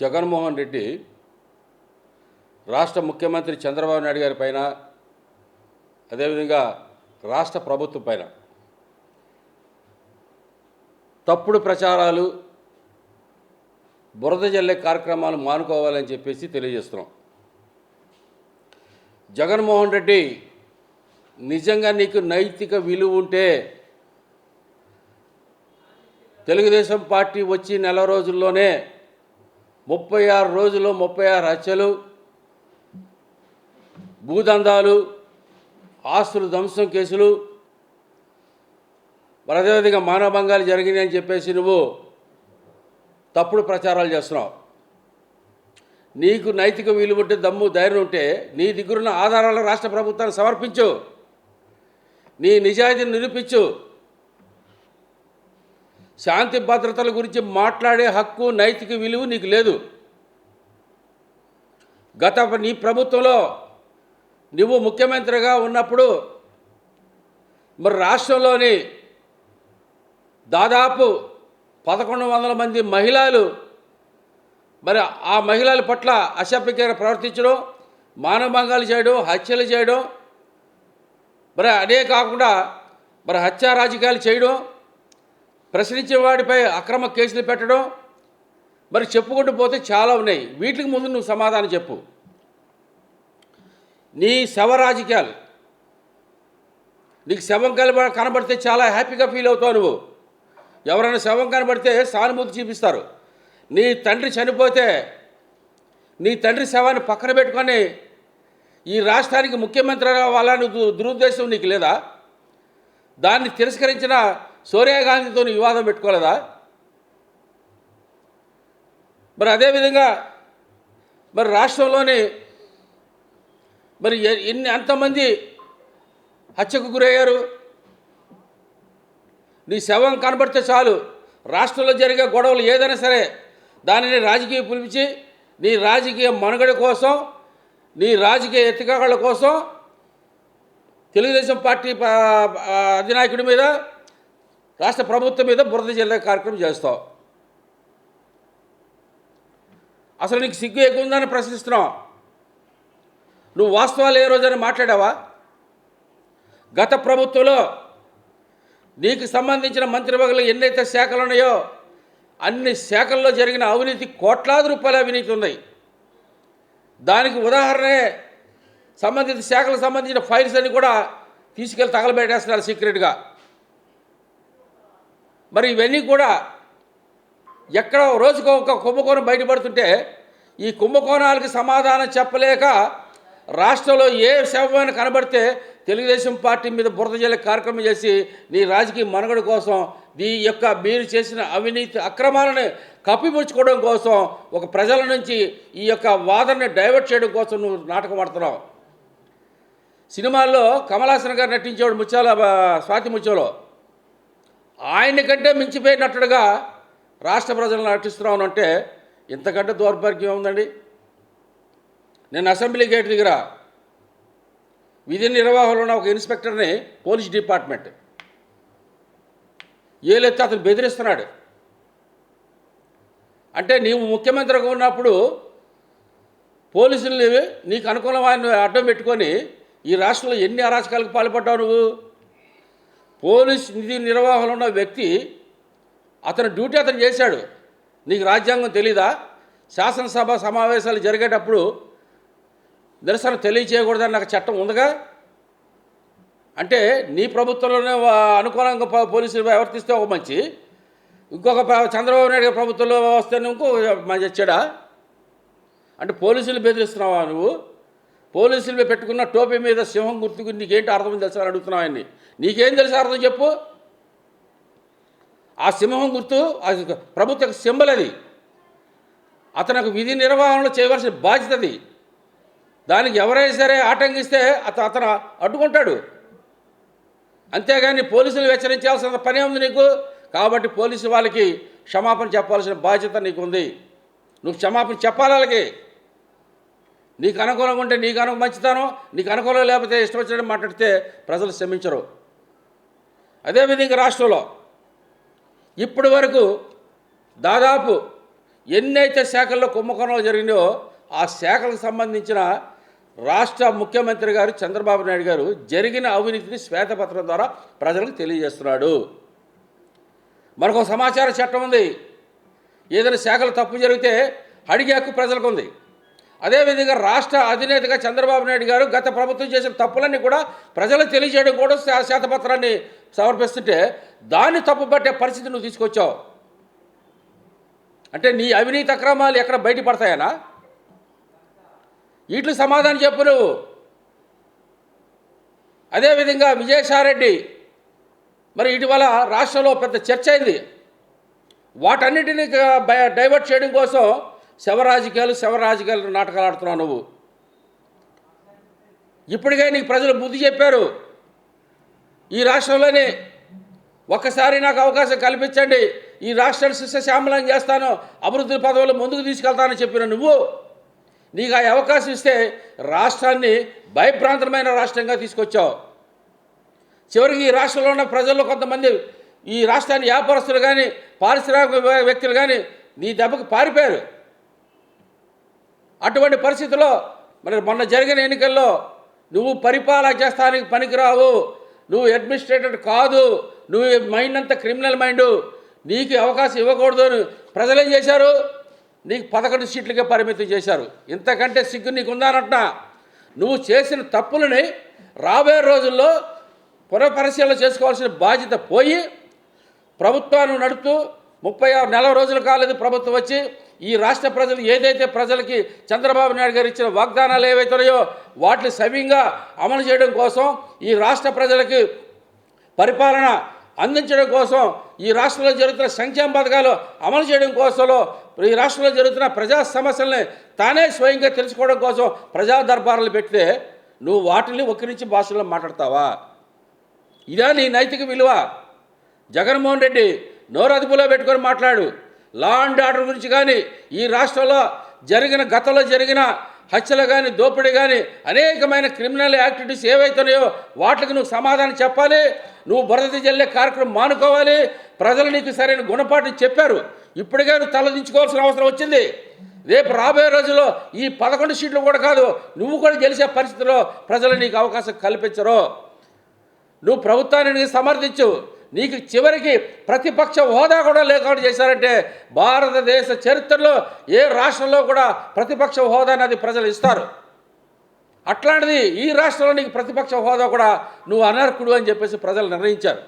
జగన్మోహన్ రెడ్డి రాష్ట్ర ముఖ్యమంత్రి చంద్రబాబు నాయుడు గారి పైన అదేవిధంగా రాష్ట్ర ప్రభుత్వం పైన తప్పుడు ప్రచారాలు బురద జల్లే కార్యక్రమాలు మానుకోవాలని చెప్పేసి తెలియజేస్తున్నాం. జగన్మోహన్ రెడ్డి నిజంగా నీకు నైతిక విలువ ఉంటే తెలుగుదేశం పార్టీ వచ్చి నెల రోజుల్లోనే ముప్పై ఆరు రోజుల్లో ముప్పై ఆరు హత్యలు భూదందాలు ఆస్తులు ధ్వంసం కేసులు మరి మానభంగాలు జరిగినాయి అని చెప్పేసి నువ్వు తప్పుడు ప్రచారాలు చేస్తున్నావు. నీకు నైతిక విలువ ఉంటే దమ్ము ధైర్యం ఉంటే నీ దగ్గరున్న ఆధారాలు రాష్ట్ర ప్రభుత్వానికి సమర్పించు. నీ నిజాయితీని నిరూపించు. శాంతి భద్రతల గురించి మాట్లాడే హక్కు నైతిక విలువ నీకు లేదు. గత నీ ప్రభుత్వంలో నువ్వు ముఖ్యమంత్రిగా ఉన్నప్పుడు మరి రాష్ట్రంలోని దాదాపు పదకొండు వందల మంది మహిళలు మరి ఆ మహిళల పట్ల అసభ్యకర ప్రవర్తించడం మానభంగాలు చేయడం హత్యలు చేయడం మరి అదే కాకుండా మరి హత్యా రాజకీయాలు చేయడం ప్రశ్నించే వాడిపై అక్రమ కేసులు పెట్టడం మరి చెప్పుకుంటూ పోతే చాలా ఉన్నాయి. వీటికి ముందు నువ్వు సమాధానం చెప్పు. నీ శవ రాజకీయాలు. నీకు శవం కనబ కనబడితే చాలా హ్యాపీగా ఫీల్ అవుతావు నువ్వు. ఎవరైనా శవం కనబడితే సానుభూతి చూపిస్తారు. నీ తండ్రి చనిపోతే నీ తండ్రి శవాన్ని పక్కన పెట్టుకొని ఈ రాష్ట్రానికి ముఖ్యమంత్రి అవ్వాలని దురుద్దేశం నీకు లేదా? దాన్ని తిరస్కరించిన సోనియా గాంధీతో వివాదం పెట్టుకోలేదా? మరి అదేవిధంగా మరి రాష్ట్రంలోని మరి ఎన్ని అంతమంది హత్యకు గురయ్యారు? నీ శవం కనబడితే చాలు. రాష్ట్రంలో జరిగే గొడవలు ఏదైనా సరే దానిని రాజకీయ పిలిపించి నీ రాజకీయ మనుగడ కోసం నీ రాజకీయ ఎత్తికాళ్ళ కోసం తెలుగుదేశం పార్టీ అధినాయకుడి మీద రాష్ట్ర ప్రభుత్వం మీద బురద జల్లే కార్యక్రమం చేస్తావు. అసలు నీకు సిగ్గు ఎక్కువ ఉందని ప్రశ్నిస్తున్నావు. నువ్వు వాస్తవాలు ఏ రోజైనా మాట్లాడావా? గత ప్రభుత్వంలో నీకు సంబంధించిన మంత్రివర్గంలో ఎన్నైతే శాఖలు ఉన్నాయో అన్ని శాఖల్లో జరిగిన అవినీతి కోట్లాది రూపాయల అవినీతి ఉన్నాయి. దానికి ఉదాహరణే సంబంధిత శాఖలకు సంబంధించిన ఫైల్స్ అన్ని కూడా తీసుకెళ్ళి తగలబెట్టేస్తున్నారు సీక్రెట్గా. మరి ఇవన్నీ కూడా ఎక్కడ రోజుకో ఒక కుంభకోణం బయటపడుతుంటే ఈ కుంభకోణాలకు సమాధానం చెప్పలేక రాష్ట్రంలో ఏ శవమైన కనబడితే తెలుగుదేశం పార్టీ మీద బురద జల్లే కార్యక్రమం చేసి నీ రాజకీయ మనుగడ కోసం నీ యొక్క మీరు చేసిన అవినీతి అక్రమాలను కప్పిపుచ్చుకోవడం కోసం ఒక ప్రజల నుంచి ఈ యొక్క వాదనని డైవర్ట్ చేయడం కోసం నువ్వు నాటకం ఆడుతున్నావు. సినిమాల్లో కమలాసన్ గారు నటించేవాడు ముత్యాల స్వాతి ముత్యంలో. ఆయన కంటే మించిపోయినట్టుగా రాష్ట్ర ప్రజలను నటిస్తున్నాను అంటే ఇంతకంటే దౌర్భాగ్యం ఉందండి నేను అసెంబ్లీ గేట్ దగ్గర విధి నిర్వాహంలో ఉన్న ఒక ఇన్స్పెక్టర్ని పోలీస్ డిపార్ట్మెంట్ ఏలైతే అతను బెదిరిస్తున్నాడు. అంటే నీవు ముఖ్యమంత్రిగా ఉన్నప్పుడు పోలీసుల్ని నీకు అనుకూలమైన అడ్డం పెట్టుకొని ఈ రాష్ట్రంలో ఎన్ని అరాచకాలకు పాల్పడ్డావు నువ్వు? పోలీస్ నిధి నిర్వహణలో ఉన్న వ్యక్తి అతను డ్యూటీ అతను చేశాడు. నీకు రాజ్యాంగం తెలీదా? శాసనసభ సమావేశాలు జరిగేటప్పుడు నిరసన తెలియచేయకూడదని నాకు చట్టం ఉందిగా? అంటే నీ ప్రభుత్వంలోనే వా- అనుకూలంగా పోలీసులు ప్రవర్తిస్తే ఒక మంచి. ఇంకొక చంద్రబాబు నాయుడు ప్రభుత్వంలో వస్తే ఇంకో మంచి చెడా. అంటే పోలీసులు బెదిరిస్తున్నావా నువ్వు? పోలీసులు మీద పెట్టుకున్న టోపీ మీద సింహం గుర్తుకు నీకేంటి అర్థం తెలుసా అని అడుగుతున్నావు ఆయన్ని? నీకేం తెలుసు అర్థం చెప్పు. ఆ సింహం గుర్తు అది ప్రభుత్వ సింబల్ అది. అతనికి విధి నిర్వహణలో చేయవలసిన బాధ్యత అది. దానికి ఎవరైనా సరే ఆటంకిస్తే అతను అతను అడ్డుకుంటాడు. అంతేగాని పోలీసులు హెచ్చరించాల్సిన పనే ఉంది నీకు. కాబట్టి పోలీసు వాళ్ళకి క్షమాపణ చెప్పాల్సిన బాధ్యత నీకు ఉంది నువ్వు క్షమాపణ చెప్పాలి వాళ్ళకి. నీకు అనుకూలంగా ఉంటే నీకు అనుకూలం మంచితనం నీకు అనుకూలం లేకపోతే ఇష్టం వచ్చినట్టు మాట్లాడితే ప్రజలు శ్రమించరు అదేవిధంగా రాష్ట్రంలో ఇప్పటి వరకు దాదాపు ఎన్నైతే శాఖల్లో కుంభకోణాలు జరిగినాయో ఆ శాఖలకు సంబంధించిన రాష్ట్ర ముఖ్యమంత్రి గారు చంద్రబాబు నాయుడు గారు జరిగిన అవినీతిని శ్వేతపత్రం ద్వారా ప్రజలకు తెలియజేస్తున్నాడు. మనకు సమాచార చట్టం ఉంది ఏదైనా శాఖలు తప్పు జరిగితే అడిగే హక్కు ప్రజలకు ఉంది అదేవిధంగా రాష్ట్ర అధినేతగా చంద్రబాబు నాయుడు గారు గత ప్రభుత్వం చేసిన తప్పులన్నీ కూడా ప్రజలకు తెలియజేయడం కూడా శాతపత్రాన్ని శ్వేతపత్రాన్ని సమర్పిస్తుంటే దాన్ని తప్పుపట్టే పరిస్థితి నువ్వు తీసుకొచ్చావు. అంటే నీ అవినీతి అక్రమాలు ఎక్కడ బయటపడతాయనా? వీటికి సమాధానం చెప్పు నువ్వు. అదేవిధంగా విజయసాయిరెడ్డి మరి ఇటీవల రాష్ట్రంలో పెద్ద చర్చ అయింది. వాటన్నిటిని డైవర్ట్ చేయడం కోసం శవ రాజకీయాలు శవ రాజకీయాలు నాటకాలు ఆడుతున్నావు నువ్వు. ఇప్పటికే నీకు ప్రజలు బుద్ధి చెప్పారు. ఈ రాష్ట్రంలోనే ఒక్కసారి నాకు అవకాశం కల్పించండి. ఈ రాష్ట్రాన్ని శిష్యశ్యామలం చేస్తాను అభివృద్ధి పదవులు ముందుకు తీసుకెళ్తానని చెప్పిన నువ్వు. నీకు ఆ అవకాశం ఇస్తే రాష్ట్రాన్ని భయప్రాంతమైన రాష్ట్రంగా తీసుకొచ్చావు. చివరికి ఈ రాష్ట్రంలో ఉన్న ప్రజల్లో కొంతమంది ఈ రాష్ట్రాన్ని వ్యాపారస్తులు కానీ పారిశ్రామిక వ్యక్తులు కానీ నీ దెబ్బకు పారిపోయారు. అటువంటి పరిస్థితుల్లో మరి మొన్న జరిగిన ఎన్నికల్లో నువ్వు పరిపాలన చేస్తానికి పనికిరావు నువ్వు అడ్మినిస్ట్రేటర్ కాదు నువ్వు మైండ్ అంతా క్రిమినల్ మైండ్ నీకు అవకాశం ఇవ్వకూడదు అని ప్రజలేం చేశారు? నీకు పదకొండు సీట్లకే పరిమితం చేశారు. ఇంతకంటే సిగ్గు నీకు ఉందానంటున్నా నువ్వు చేసిన తప్పులని రాబోయే రోజుల్లో పునఃపరిశీలన చేసుకోవాల్సిన బాధ్యత పోయి ప్రభుత్వాన్ని నడుపుతూ ముప్పై ఆరు నెల రోజులు కాలేదు ప్రభుత్వం వచ్చి ఈ రాష్ట్ర ప్రజలు ఏదైతే ప్రజలకి చంద్రబాబు నాయుడు గారు ఇచ్చిన వాగ్దానాలు ఏవైతున్నాయో వాటిని సవ్యంగా అమలు చేయడం కోసం ఈ రాష్ట్ర ప్రజలకి పరిపాలన అందించడం కోసం ఈ రాష్ట్రంలో జరుగుతున్న సంక్షేమ పథకాలు అమలు చేయడం కోసంలో ఈ రాష్ట్రంలో జరుగుతున్న ప్రజా సమస్యల్ని తానే స్వయంగా తెలుసుకోవడం కోసం ప్రజా దర్బార్లు పెడితే నువ్వు వాటిని నుంచి భాషలో మాట్లాడతావా? ఇదా నీ నైతిక విలువ. జగన్మోహన్ రెడ్డి నోరు అదుపులో పెట్టుకొని మాట్లాడు. లా అండ్ ఆర్డర్ గురించి కానీ ఈ రాష్ట్రంలో జరిగిన గతంలో జరిగిన హత్యలు కానీ దోపిడీ కానీ అనేకమైన క్రిమినల్ యాక్టివిటీస్ ఏవైతున్నాయో వాటికి నువ్వు సమాధానం చెప్పాలి. నువ్వు బురద జల్లే కార్యక్రమం మానుకోవాలి. ప్రజలు నీకు సరైన గుణపాఠం చెప్పారు. ఇప్పటికే నువ్వు తలదించుకోవాల్సిన అవసరం వచ్చింది. రేపు రాబోయే రోజుల్లో ఈ పదకొండు సీట్లు కూడా కాదు నువ్వు కూడా గెలిచే పరిస్థితిలో ప్రజలు నీకు అవకాశం కల్పించరు. నువ్వు ప్రభుత్వాన్ని సమర్థించు. నీకు చివరికి ప్రతిపక్ష హోదా కూడా లేకుండా చేశారంటే భారతదేశ చరిత్రలో ఏ రాష్ట్రంలో కూడా ప్రతిపక్ష హోదా అనేది ప్రజలు ఇస్తారు. అట్లాంటిది ఈ రాష్ట్రంలో నీకు ప్రతిపక్ష హోదా కూడా నువ్వు అనర్హుడు అని చెప్పేసి ప్రజలు నిర్ణయించారు.